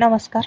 नमस्कार.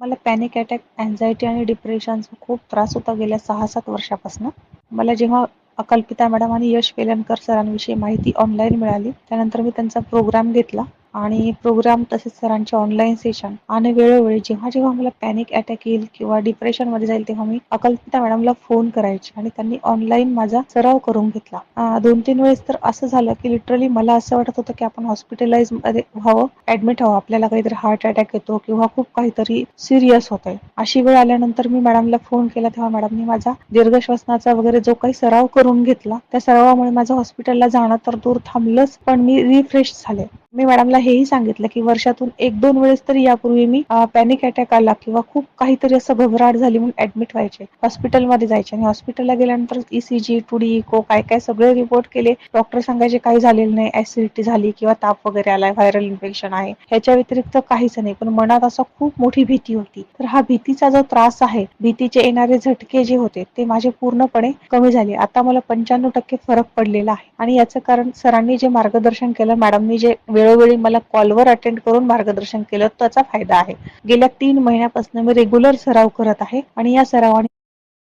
मला panic attack anxiety आणि डिप्रेशनचा खूप त्रास होता गेल्या सहा सात वर्षापासून. मला जेव्हा अकल्पिता मॅडम आणि यश वेलणकर सरांविषयी माहिती ऑनलाईन मिळाली त्यानंतर मी त्यांचा प्रोग्राम घेतला. आणि प्रोग्राम तसेच सरांचे ऑनलाईन सेशन आणि वेळोवेळी जेव्हा जेव्हा मला पॅनिक अटॅक येईल किंवा डिप्रेशनमध्ये जाईल तेव्हा मी अकल्पिता मॅडमला फोन करायचे आणि त्यांनी ऑनलाईन माझा सराव करून घेतला. दोन तीन वेळेस तर असं झालं की लिटरली मला असं वाटत होतं की आपण हॉस्पिटलाइजमध्ये व्हावं ऍडमिट व्हावं. आपल्याला काहीतरी हार्ट अटॅक येतो किंवा खूप काहीतरी सिरियस होत आहे अशी वेळ आल्यानंतर मी मॅडमला फोन केला तेव्हा मॅडमनी माझा दीर्घ श्वसनाचा वगैरे जो काही सराव करून घेतला त्या सरावामुळे माझं हॉस्पिटलला जाणं तर दूर थांबलंच पण मी रिफ्रेश झाले. मी मॅडमला हेही सांगितलं की वर्षातून एक दोन वेळेस तरी यापूर्वी मी पॅनिक अटॅक आला किंवा खूप काहीतरी असं घबराट झाली म्हणून ऍडमिट व्हायचे. हॉस्पिटलमध्ये जायचे आणि हॉस्पिटलला गेल्यानंतर ईसीजी ईसीजी टूडी इको काय काय सगळे रिपोर्ट केले. डॉक्टर सांगायचे काही झालेलं नाही ऍसिडिटी झाली किंवा ताप वगैरे आलाय व्हायरल इन्फेक्शन आहे. ह्याच्या व्यतिरिक्त काहीच नाही पण मनात असं खूप मोठी भीती होती. तर हा भीतीचा जो त्रास आहे भीतीचे येणारे झटके जे होते ते माझे पूर्णपणे कमी झाले. आता मला पंच्याण्णव टक्के फरक पडलेला आहे. आणि याचं कारण सरांनी जे मार्गदर्शन केलं मॅडमनी जे वेळोवेळी मला कॉलवर अटेंड करून मार्गदर्शन केलं त्याचा फायदा आहे. गेल्या तीन महिन्यापासून मी रेग्युलर सराव करत आहे आणि या सरावाने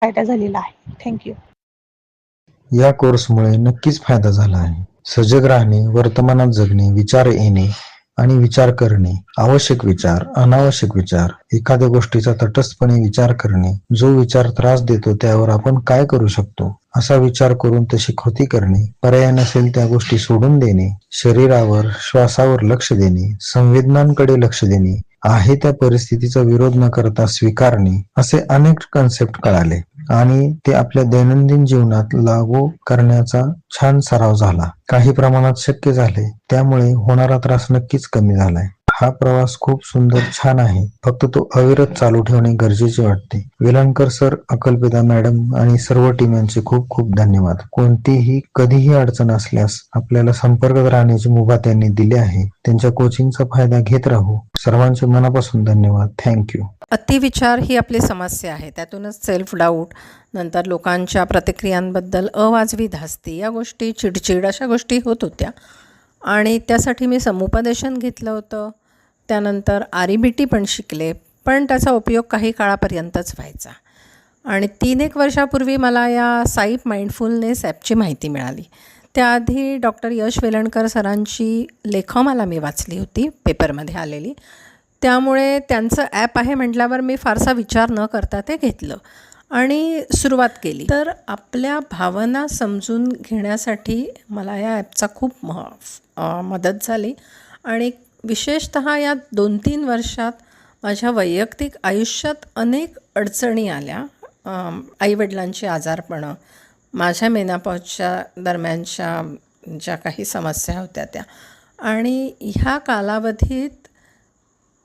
फायदा झालेला आहे. थँक्यू या कोर्समुळे नक्कीच फायदा झाला आहे. सजग राहणे वर्तमानात जगणे विचार येणे आणि विचार करणे आवश्यक विचार अनावश्यक विचार एखाद्या गोष्टीचा तटस्थपणे विचार करणे जो विचार त्रास देतो त्यावर आपण काय करू शकतो? असा विचार करून तशी कृती करणे पर्याय नसेल त्या गोष्टी सोडून देणे शरीरावर श्वासावर लक्ष देणे संवेदनांकडे लक्ष देणे आहे त्या परिस्थितीचा विरोध न करता स्वीकारणे असे अनेक कन्सेप्ट कळाले. आणि ते आपल्या दैनंदिन जीवनात लागू करण्याचा छान सराव झाला. काही प्रमाणात शक्य झाले त्यामुळे होणारा त्रास नक्कीच कमी झालाय. हा प्रवास खूप सुंदर छान आहे. फक्त तो अविरत चालू ठेवणे गरजेचे वाटते. वेलणकर सर अकल्पिता मॅडम आणि सर्व टीम यांचे खूप खूप धन्यवाद. कोणतीही कधीही अडचण असल्यास आपल्याला संपर्कात राहण्याची मुभा त्यांनी दिली आहे. त्यांच्या कोचिंगचा फायदा घेत राहू. सर्वांचे मनापासून धन्यवाद. थँक्यू अतिविचार ही आपली समस्या आहे. त्यातूनच सेल्फ डाऊट नंतर लोकांच्या प्रतिक्रियांबद्दल अवाजवी धास्ती या गोष्टी चिडचिड अशा गोष्टी होत होत्या. आणि त्यासाठी मी समुपदेशन घेतलं होतं. त्यानंतर आर ई बी टी पण शिकले पण त्याचा उपयोग काही काळापर्यंतच व्हायचा. आणि तीन एक वर्षापूर्वी मला या साईप माइंडफुलनेस ॲपची माहिती मिळाली. त्याआधी डॉक्टर यश वेलणकर सरांची लेखमाला मी वाचली होती पेपरमध्ये आलेली. त्यामुळे त्यांचं ॲप आहे म्हटल्यावर मी फारसा विचार न करता ते घेतलं आणि सुरुवात केली. तर आपल्या भावना समजून घेण्यासाठी मला या ॲपचा खूप म मदत झाली आणि विशेषत या दोन तीन वर्षात माझ्या वैयक्तिक आयुष्यात अनेक अडचणी आल्या. आईवडिलांची आजारपणं माझ्या मेनापॉजच्या दरम्यानच्या ज्या काही समस्या होत्या त्या. आणि ह्या कालावधीत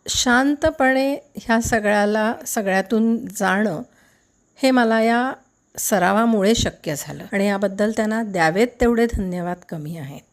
शांतपणे ह्या सगळ्याला सगळ्यातून जाणं हे मला या सरावामुळे शक्य झालं. आणि याबद्दल त्यांना द्यावेत तेवढे धन्यवाद कमी आहेत.